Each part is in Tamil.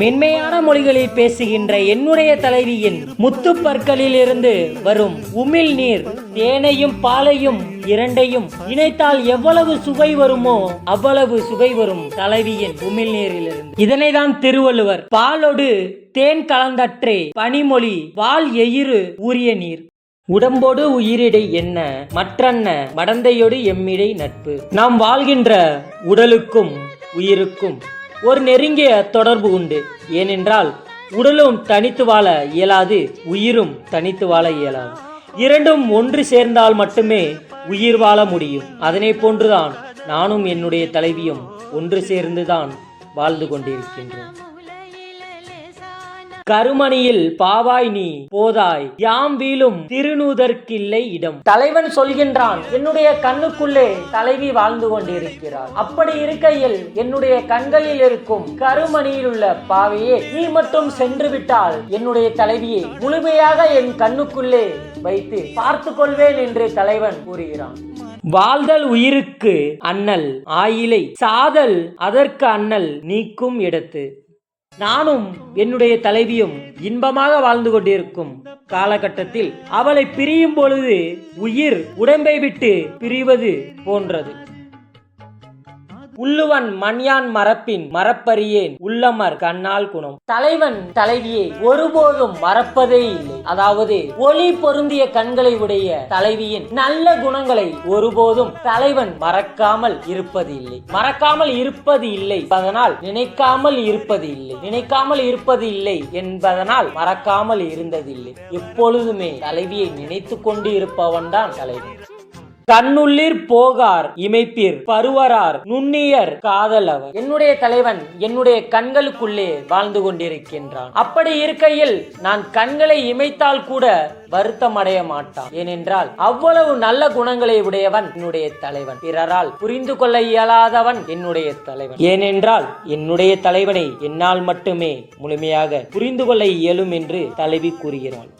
மென்மையான மொழிகளில் பேசுகின்ற என்னுடைய தலைவியின் முத்துப்பற்களில் இருந்து வரும் உமிழ் நீர் தேனையும் பாலையும் இரண்டையும் இணைத்தால் எவ்வளவு சுவை வருமோ அவ்வளவு சுவை வரும் தலைவியின் உமிழ் நீரிலிருந்து. இதனை தான் திருவள்ளுவர் பாலொடு தேன் கலந்தற்றே பனிமொழி வால் எயிறு ஊரிய நீர். உடம்போடு உயிரிடை என்ன? மற்றன்ன? மடந்தையோடு எம்மிடை நட்பு. நாம் வாழ்கின்ற உடலுக்கும் உயிருக்கும் ஒரு நெருங்கிய தொடர்பு உண்டு. ஏனென்றால் உடலும் தனித்து வாழ இயலாது உயிரும் தனித்து வாழ இயலாது. இரண்டும் ஒன்று சேர்ந்தால் மட்டுமே உயிர் வாழ முடியும். அதனை போன்றுதான் நானும் என்னுடைய தலைவியும் ஒன்று சேர்ந்துதான் வாழ்ந்து கொண்டிருக்கின்றோம். கருமணியில் பாவாய் நீ போதாய் யாம் வீழும் திருநூதற்கில்லை இடம். தலைவன் சொல்கின்றான் என்னுடைய கண்ணுக்குள்ளே தலைவி வாழ்ந்து கொண்டிருக்கிறார் அப்படி இருக்கையில் என்னுடைய கண்களில் இருக்கும் கருமணியில் உள்ள பாவையே நீ மட்டும் சென்று விட்டால் என்னுடைய தலைவியை முழுமையாக என் கண்ணுக்குள்ளே வைத்து பார்த்து கொள்வேன் என்று தலைவன் கூறுகிறான். வாழ்தல் உயிருக்கு அண்ணல் ஆயிலை சாதல் அதற்கு அண்ணல் நீக்கும் இடத்து. நானும் என்னுடைய தலைவியும் இன்பமாக வாழ்ந்து கொண்டிருக்கும் காலகட்டத்தில் அவளை பிரியும் பொழுது உயிர் உடம்பை விட்டு பிரிவது போன்றது. உள்ளுவன் மண்யான் மரப்பின் மறப்பறியேன் உள்ளமர் கண்ணால் குணம். தலைவன் தலைவியை ஒருபோதும் மறப்பதே இல்லை. அதாவது ஒளி பொருந்திய கண்களை உடைய தலைவியின் நல்ல குணங்களை ஒருபோதும் தலைவன் மறக்காமல் இருப்பது இல்லை மறக்காமல் இருப்பது இல்லை அதனால் நினைக்காமல் இருப்பது இல்லை நினைக்காமல் இருப்பது இல்லை என்பதனால் மறக்காமல் இருந்ததில்லை. எப்பொழுதுமே தலைவியை நினைத்து கொண்டு இருப்பவன் தான் தலைவன். கண்ணுள்ளிர் போகார் இமைப்பீர் பருவரார் நுண்ணியர் காதலவர். என்னுடைய தலைவன் என்னுடைய கண்களுக்குள்ளே வாழ்ந்து கொண்டிருக்கின்றான். அப்படி இருக்கையில் நான் கண்களை இமைத்தால் கூட வருத்தம் அடைய மாட்டான். ஏனென்றால் அவ்வளவு நல்ல குணங்களை உடையவன் என்னுடைய தலைவன். பிறரால் புரிந்து கொள்ள இயலாதவன் என்னுடைய தலைவன். ஏனென்றால் என்னுடைய தலைவனை என்னால் மட்டுமே முழுமையாக புரிந்து கொள்ள இயலும் என்று தலைவி கூறுகிறான்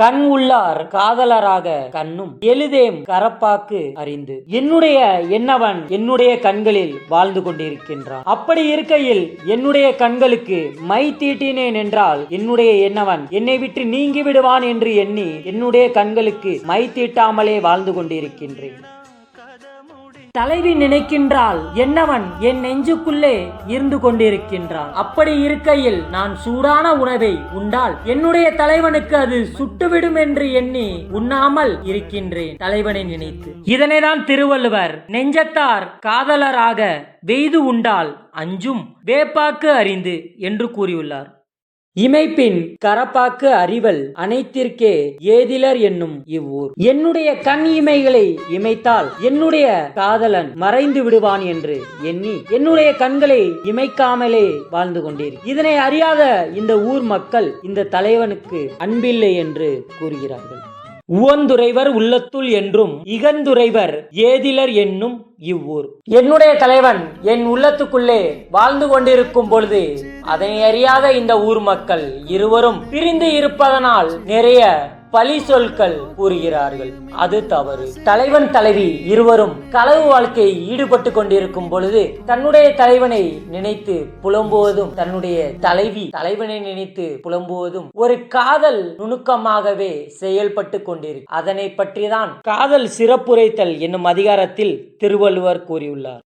கண் உள்ளார் காதலராக கண்ணும் எளிதேம் கரப்பாக்கு அறிந்து என்னுடைய என்னவன் என்னுடைய கண்களில் வாழ்ந்து கொண்டிருக்கின்றான். அப்படி இருக்கையில் என்னுடைய கண்களுக்கு மை தீட்டினேன் என்றால் என்னுடைய என்னவன் என்னை விட்டு நீங்கி விடுவான் என்று எண்ணி என்னுடைய கண்களுக்கு மை தீட்டாமலே வாழ்ந்து கொண்டிருக்கின்றேன். தலைவி நினைக்கின்றாள் என்னவன்? என் நெஞ்சுக்குள்ளே இருந்து கொண்டிருக்கின்றான். அப்படி இருக்கையில் நான் சூடான உணவை உண்டால் என்னுடைய தலைவனுக்கு அது சுட்டுவிடும் என்று எண்ணி உண்ணாமல் இருக்கின்றேன் தலைவனை நினைத்து. இதனை தான் திருவள்ளுவர் நெஞ்சத்தார் காதலராக வெய்து உண்டால் அஞ்சும் வேப்பாக்கு அறிந்து என்று கூறியுள்ளார். இமைப்பின் கரப்பாக்கு அறிவல் அனைத்திற்கே ஏதிலர் என்னும் இவ்வூர். என்னுடைய கண் இமைகளை இமைத்தால் என்னுடைய காதலன் மறைந்து விடுவான் என்று எண்ணி என்னுடைய கண்களை இமைக்காமலே வாழ்ந்து கொண்டீர். இதனை அறியாத இந்த ஊர் மக்கள் இந்த தலைவனுக்கு அன்பில்லை என்று கூறுகிறார்கள். உவந்துரைவர் உள்ளத்துள் என்றும் இகந்துரைவர் ஏதிலர் என்னும் இவ்வூர். என்னுடைய தலைவன் என் உள்ளத்துக்குள்ளே வாழ்ந்து கொண்டிருக்கும் பொழுது அதனை அறியாத இந்த ஊர் மக்கள் இருவரும் பிரிந்து இருப்பதனால் நிறைய பழி சொற்கள் கூறுகிறார்கள். அது தவறு. தலைவன் தலைவி இருவரும் களவு வாழ்க்கையில் ஈடுபட்டு கொண்டிருக்கும் பொழுது தன்னுடைய தலைவனை நினைத்து புலம்புவதும் தன்னுடைய தலைவி தலைவனை நினைத்து புலம்புவதும் ஒரு காதல் நுணுக்கமாகவே செயல்பட்டு கொண்டிருக்கு. அதனை பற்றிதான் காதல் சிறப்புரைத்தல் என்னும் அதிகாரத்தில் திருவள்ளுவர் கூறியுள்ளார்.